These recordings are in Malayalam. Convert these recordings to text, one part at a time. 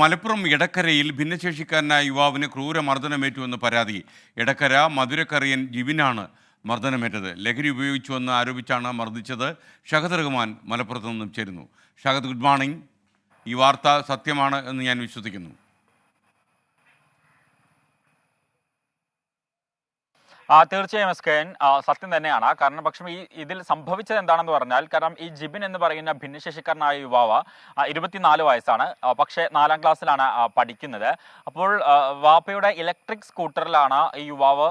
മലപ്പുറം ഇടക്കരയിൽ ഭിന്നശേഷിക്കാരനായ യുവാവിന് ക്രൂര മർദ്ദനമേറ്റുവെന്ന് പരാതി. ഇടക്കര മധുരക്കറിയൻ ജിബിനാണ് മർദ്ദനമേറ്റത്. ലഹരി ഉപയോഗിച്ചുവെന്ന് ആരോപിച്ചാണ് മർദ്ദിച്ചത്. ഷഹദ് റഹ്മാൻ മലപ്പുറത്ത് നിന്നും ചേരുന്നു. Shahad good morning. ഈ വാർത്ത സത്യമാണ് എന്ന് ഞാൻ വിശ്വസിക്കുന്നു ആ തീർച്ചയായും എസ് കെ സത്യം തന്നെയാണ്. കാരണം പക്ഷേ ഈ ഇതിൽ സംഭവിച്ചത് എന്താണെന്ന് പറഞ്ഞാൽ കാരണം ഈ ജിബിൻ എന്ന് പറയുന്ന ഭിന്നശേഷിക്കാരനായ യുവാവ ഇരുപത്തിനാല് വയസ്സാണ്. പക്ഷേ നാലാം ക്ലാസ്സിലാണ് പഠിക്കുന്നത്. അപ്പോൾ വാപ്പയുടെ ഇലക്ട്രിക് സ്കൂട്ടറിലാണ് ഈ യുവാവ്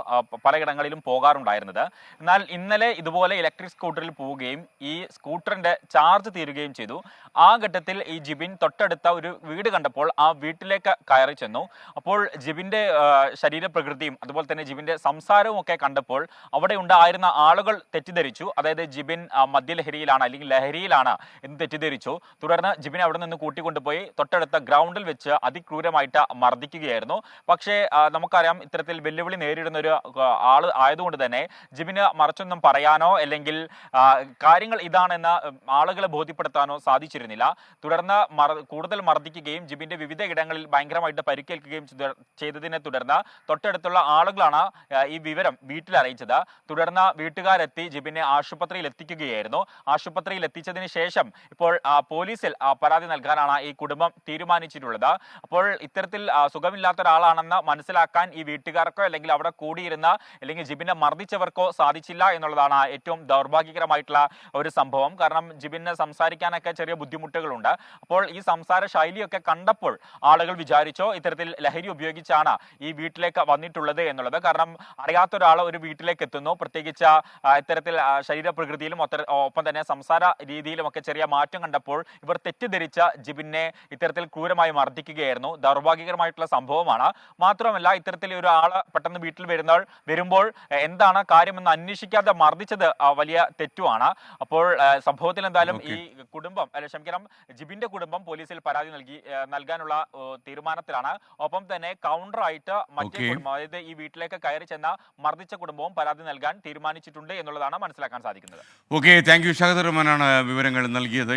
പലയിടങ്ങളിലും പോകാറുണ്ടായിരുന്നത്. എന്നാൽ ഇന്നലെ ഇതുപോലെ ഇലക്ട്രിക് സ്കൂട്ടറിൽ പോവുകയും ഈ സ്കൂട്ടറിന്റെ ചാർജ് തീരുകയും ചെയ്തു. ആ ഘട്ടത്തിൽ ഈ ജിബിൻ തൊട്ടടുത്ത ഒരു വീട് കണ്ടപ്പോൾ ആ വീട്ടിലേക്ക് കയറി ചെന്നു. അപ്പോൾ ജിബിന്റെ ശരീരപ്രകൃതിയും അതുപോലെ തന്നെ ജിബിന്റെ സംസാരവും ഒക്കെ കണ്ടപ്പോൾ അവിടെ ഉണ്ടായിരുന്ന ആളുകൾ തെറ്റിദ്ധരിച്ചു. അതായത് ജിബിൻ മദ്യലഹരിയിലാണ് അല്ലെങ്കിൽ ലഹരിയിലാണ് എന്ന് തെറ്റിദ്ധരിച്ചു. തുടർന്ന് ജിബിൻ അവിടെ നിന്ന് കൂട്ടിക്കൊണ്ടുപോയി തൊട്ടടുത്ത ഗ്രൗണ്ടിൽ വെച്ച് അതിക്രൂരമായിട്ട് മർദ്ദിക്കുകയായിരുന്നു. പക്ഷേ നമുക്കറിയാം ഇത്തരത്തിൽ വെല്ലുവിളി നേരിടുന്ന ഒരു ആൾ ആയതുകൊണ്ട് തന്നെ ജിബിന് മറിച്ചൊന്നും പറയാനോ അല്ലെങ്കിൽ കാര്യങ്ങൾ ഇതാണെന്ന് ആളുകളെ ബോധ്യപ്പെടുത്താനോ സാധിച്ചിരുന്നില്ല. തുടർന്ന് കൂടുതൽ മർദ്ദിക്കുകയും ജിബിന്റെ വിവിധ ഇടങ്ങളിൽ ഭയങ്കരമായിട്ട് പരിക്കേൽക്കുകയും ചെയ്തതിനെ തുടർന്ന് തൊട്ടടുത്തുള്ള ആളുകളാണ് ഈ വിവരം വീട്ടിൽ അറിയിച്ചത് തുടർന്ന് വീട്ടുകാരെത്തി ജിബിനെ ആശുപത്രിയിൽ എത്തിക്കുകയായിരുന്നു. ആശുപത്രിയിൽ എത്തിച്ചതിന് ശേഷം ഇപ്പോൾ പോലീസിൽ പരാതി നൽകാനാണ് ഈ കുടുംബം തീരുമാനിച്ചിട്ടുള്ളത്. അപ്പോൾ ഇത്തരത്തിൽ സുഖമില്ലാത്ത ഒരാളാണെന്ന് മനസ്സിലാക്കാൻ ഈ വീട്ടുകാർക്കോ അല്ലെങ്കിൽ അവിടെ കൂടിയിരുന്ന അല്ലെങ്കിൽ ജിബിനെ മർദ്ദിച്ചവർക്കോ സാധിച്ചില്ല എന്നുള്ളതാണ് ഏറ്റവും ദൗർഭാഗ്യകരമായിട്ടുള്ള ഒരു സംഭവം. കാരണം ജിബിനെ സംസാരിക്കാനൊക്കെ ചെറിയ ബുദ്ധിമുട്ടുകളുണ്ട്. അപ്പോൾ ഈ സംസാര ശൈലിയൊക്കെ കണ്ടപ്പോൾ ആളുകൾ വിചാരിച്ചോ ഇത്തരത്തിൽ ലഹരി ഉപയോഗിച്ചാണ് ഈ വീട്ടിലേക്ക് വന്നിട്ടുള്ളത് എന്നുള്ളത്. കാരണം അറിയാത്ത ഒരാൾ ഒരു വീട്ടിലേക്ക് എത്തുന്നു പ്രത്യേകിച്ച് ഇത്തരത്തിൽ ശരീരപ്രകൃതിയിലും ഒപ്പം തന്നെ സംസാര രീതിയിലും ഒക്കെ ചെറിയ മാറ്റം കണ്ടപ്പോൾ ഇവർ തെറ്റിദ്ധരിച്ച ജിബിനെ ഇത്തരത്തിൽ ക്രൂരമായി മർദ്ദിക്കുകയായിരുന്നു. ദൗർഭാഗ്യകരമായിട്ടുള്ള സംഭവമാണ്. മാത്രമല്ല ഇത്തരത്തിൽ ഒരാൾ പെട്ടെന്ന് വീട്ടിൽ വരുന്ന വരുമ്പോൾ എന്താണ് കാര്യമെന്ന് അന്വേഷിക്കാതെ മർദ്ദിച്ചത് വലിയ തെറ്റുമാണ് അപ്പോൾ സംഭവത്തിൽ എന്തായാലും ഈ കുടുംബം അല്ലെ ക്ഷമിക്കണം ജിബിന്റെ കുടുംബം പോലീസിൽ പരാതി നൽകി നൽകാനുള്ള തീരുമാനത്തിലാണ്. ഒപ്പം തന്നെ കൗണ്ടർ ആയിട്ട് മറ്റേ. കുടുംബം അതായത് ഈ വീട്ടിലേക്ക് കയറി ചെന്ന മർദ്ദിച്ച കുടുംബവും പരാതി നൽകാൻ തീരുമാനിച്ചിട്ടുണ്ട് എന്നുള്ളതാണ് മനസ്സിലാക്കാൻ സാധിക്കുന്നത്. ഓക്കെ താങ്ക് യു ഷഹദ് റഹ്മാനാണ് വിവരങ്ങൾ നൽകിയത്.